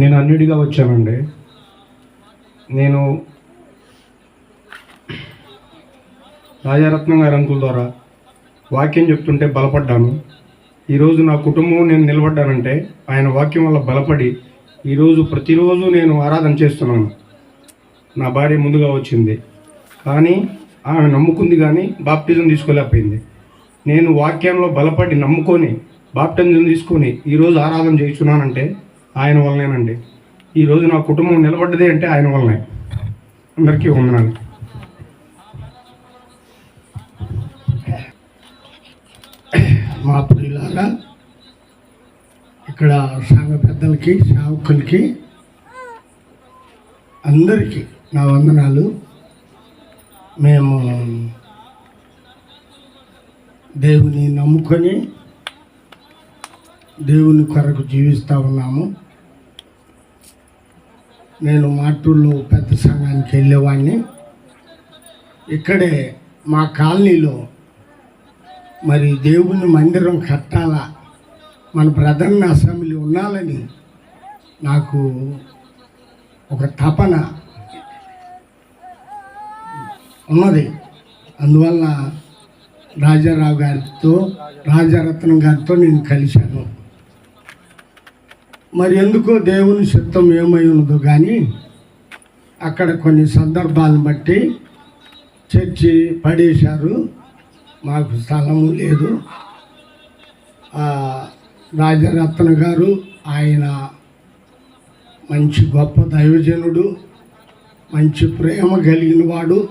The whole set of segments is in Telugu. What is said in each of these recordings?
నేను అన్నిటిగా వచ్చానండి. నేను రాజారత్నం గారి అంకుల ద్వారా వాక్యం చెప్తుంటే బలపడ్డాను. ఈరోజు నా కుటుంబం నేను నిలబడ్డానంటే ఆయన వాక్యం వల్ల బలపడి ఈరోజు ప్రతిరోజు నేను ఆరాధన చేస్తున్నాను. నా భార్య ముందుగా వచ్చింది. కానీ ఆమె నమ్ముకుంది కానీ బాప్టిజం తీసుకోలేకపోయింది. నేను వాక్యంలో బలపడి నమ్ముకొని బాప్టిజం తీసుకొని ఈరోజు ఆరాధన చేస్తున్నానంటే ఆయన వల్లనేనండి. ఈరోజు నా కుటుంబం నిలబడ్డది అంటే ఆయన వల్లనే. అందరికీ వందనాలు. మా ప్రియులారా ఇక్కడ సంఘ పెద్దలకి సేవకులకి అందరికీ నా వందనాలు. మేము దేవుని నమ్ముకొని దేవుని కొరకు జీవిస్తూ ఉన్నాము. నేను మాటూళ్ళు పెద్ద సంఘానికి వెళ్ళేవాడిని. ఇక్కడే మా కాలనీలో మరి దేవుని మందిరం కట్టాలా మన ప్రధాన అసెంబ్లీ ఉండాలని నాకు ఒక తపన ఉన్నది. అందువల్ల రాజారావు గారితో రాజారత్నం గారితో నేను కలిశాను. మరి ఎందుకో దేవుని చిత్తం ఏమై ఉన్నదో కానీ అక్కడ కొన్ని సందర్భాలను బట్టి చర్చి పడేశారు. మాకు స్థలము లేదు. రాజరత్న గారు ఆయన మంచి గొప్ప దైవజనుడు మంచి ప్రేమ కలిగిన వాడు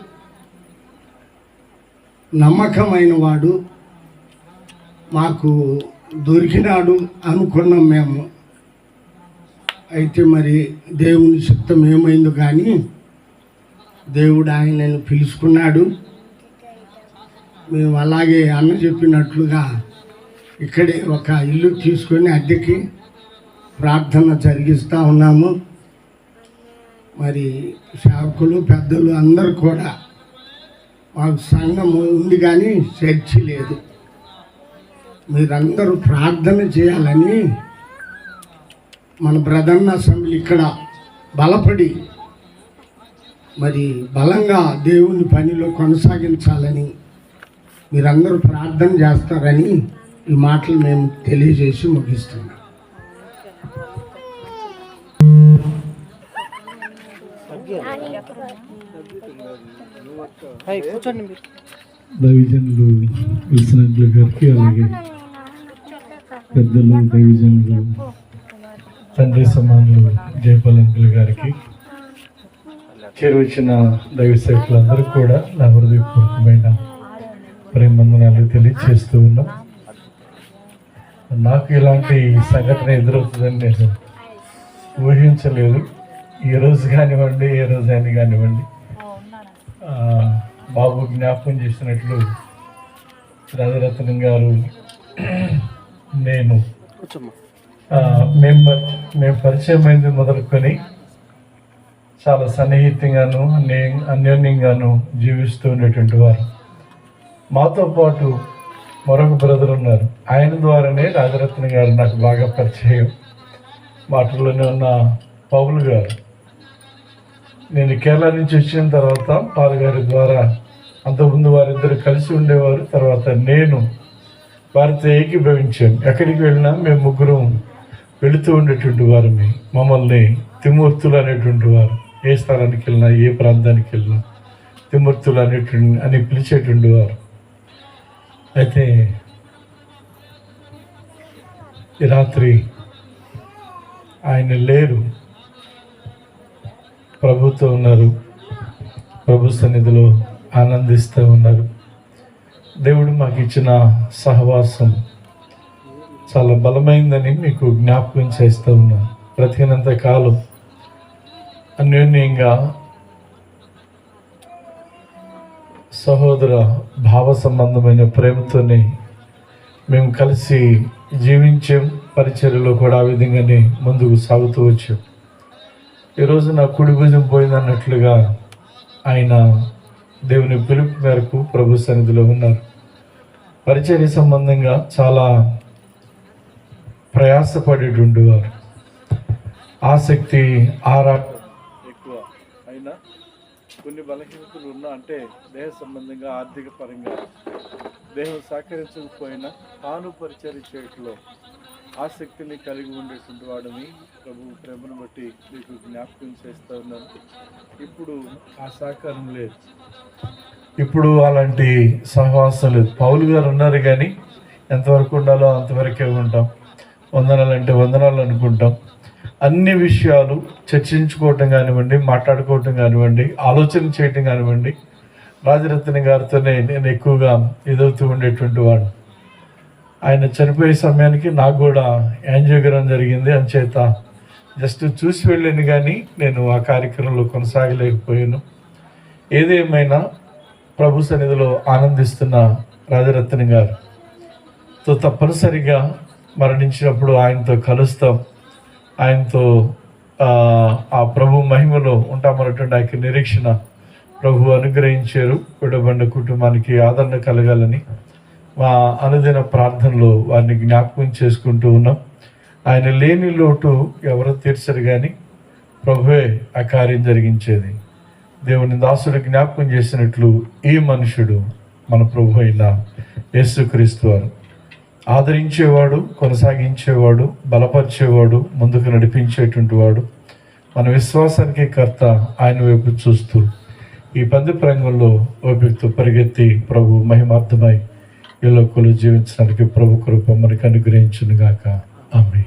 నమ్మకమైన వాడు మాకు దొరికినాడు అనుకున్నాం మేము. అయితే మరి దేవుని చిత్తం ఏమైందో కానీ దేవుడు ఆయనను పిలుచుకున్నాడు. మేము అలాగే అన్న చెప్పినట్లుగా ఇక్కడే ఒక ఇల్లు తీసుకొని అద్దెకి ప్రార్థన జరిగిస్తూ ఉన్నాము. మరి సేవకులు పెద్దలు అందరూ కూడా మాకు సంఘం ఉంది కానీ చర్చి లేదు. మీరందరూ ప్రార్థన చేయాలని మన బ్రదర్న అసెంబ్లీ ఇక్కడ బలపడి మరి బలంగా దేవుని పనిలో కొనసాగించాలని మీరందరూ ప్రార్థన చేస్తారని ఈ మాటలు మేము తెలియజేసి ముగిస్తున్నాం. దైవజనులు విల్సన్ అంకుల్ గారికి అలాగే పెద్దలు దైవజనులు తండ్రి సమానులు జయపాల్ అంకుల్ గారికి చేరువచ్చిన దైవ సేవకులందరూ కూడా నా హృదయపూర్వకమైన ప్రేమందనాలు తెలియజేస్తూ ఉన్నాం. నాకు ఇలాంటి సంఘటన ఎదురవుతుందని నేను ఊహించలేదు. ఈ రోజు కానివ్వండి ఏ రోజు అని కానివ్వండి. బాబు జ్ఞాపకం చేసినట్లు రాజరత్నం గారు నేను మేము మేము పరిచయం అయింది మొదలుకొని చాలా సన్నిహితంగాను అన్య- అన్యోన్యంగాను జీవిస్తూ ఉండేటువంటి వారు. మాతో పాటు మరొక బ్రదర్ ఉన్నారు. ఆయన ద్వారానే రాజరత్న గారు నాకు బాగా పరిచయం. మాటల్లోనే ఉన్న పౌలు గారు. నేను కేరళ నుంచి వచ్చిన తర్వాత పాల్ గారి ద్వారా అంతకుముందు వారిద్దరు కలిసి ఉండేవారు. తర్వాత నేను వారితో ఏకీభవించాను. ఎక్కడికి వెళ్ళినా మేము ముగ్గురం వెళుతూ ఉండేటువంటి వారిని మమ్మల్ని తిమూర్తులు అనేటువంటి వారు. ఏ స్థలానికి వెళ్ళినా ఏ ప్రాంతానికి వెళ్ళినా తిమూర్తులు అనేటువంటి అని పిలిచేటువంటి వారు. అయితే రాత్రి ఆయన లేరు. ప్రభుత్వం ఉన్నారు. ప్రభు సన్నిధిలో ఆనందిస్తూ ఉన్నారు. దేవుడు మాకు ఇచ్చిన సహవాసం చాలా బలమైందని మీకు జ్ఞాపకం చేస్తూ ఉన్నాను బ్రతికినంత కాలం అన్యోన్యంగా సహోదర భావ సంబంధమైన ప్రేమతోనే మేము కలిసి జీవించాం పరిచర్యలో కూడా ఆ విధంగానే ముందుకు సాగుతూ వచ్చాం. ఈరోజు నా కుడి భుజం పోయిందన్నట్లుగా ఆయన దేవుని పిలుపు మేరకు ప్రభు సన్నిధిలో ఉన్నారు. పరిచర్య సంబంధంగా చాలా ప్రయాసపడేటువంటి వారు. ఆసక్తి ఆరాటం ఎక్కువ అయినా కొన్ని బలహీనతలు ఉన్నా అంటే దేహ సంబంధంగా ఆర్థిక పరంగా దేహం సహకరించకపోయినా తాను పరిచయం చేయట్లో ఆసక్తిని కలిగి ఉండేటువంటి వాడిని ప్రభు ప్రేమను బట్టి మీకు జ్ఞాపకం చేస్తూ ఉన్నాను. ఇప్పుడు ఆ సహకారం లేదు. ఇప్పుడు అలాంటి సహవాసం లేదు. పౌలు గారు ఉన్నారు కానీ ఎంతవరకు ఉండాలో అంతవరకే ఉంటాం. వందనాలు అంటే వందనాలు అనుకుంటాం. అన్ని విషయాలు చర్చించుకోవటం కానివ్వండి మాట్లాడుకోవటం కానివ్వండి ఆలోచన చేయటం కానివ్వండి రాజరత్న గారితోనే నేను ఎక్కువగా ఎదుగుతూ ఉండేటువంటి వాడు ఆయన చనిపోయే సమయానికి నాకు కూడా యాంజియోగ్రామ్ జరిగింది. అంచేత జస్ట్ చూసి వెళ్ళాను కానీ నేను ఆ కార్యక్రమంలో కొనసాగలేకపోయాను. ఏదేమైనా ప్రభు సన్నిధిలో ఆనందిస్తున్న రాజరత్న గారు తో తప్పనిసరిగా మరణించినప్పుడు ఆయనతో కలుస్తాం. ఆయనతో ఆ, ప్రభు మహిమలో ఉంటామన్నటువంటి ఆ యొక్క నిరీక్షణ ప్రభు అనుగ్రహించారు. విడబండ కుటుంబానికి ఆదరణ కలగాలని మా అనుదిన ప్రార్థనలో వారిని జ్ఞాపకం చేసుకుంటూ ఉన్నాం. ఆయన లేని లోటు ఎవరో తీర్చరు కానీ ప్రభువే ఆ కార్యం జరిగించేది. దేవుని దాసుడు జ్ఞాపకం చేసినట్లు ఈ మనుషుడు మన ప్రభు అయిన యేసుక్రీస్తు వారు. ఆదరించేవాడు కొనసాగించేవాడు బలపరిచేవాడు ముందుకు నడిపించేటువంటి వాడు. మన విశ్వాసానికి కర్త ఆయన వైపు చూస్తూ ఈ పంది ప్రాంగంలో ఓపికతో పరిగెత్తి ప్రభు మహిమార్థమై ఈ లోకంలో జీవించడానికి ప్రభు కృప మనకు అనుగ్రహించును గాక ఆమె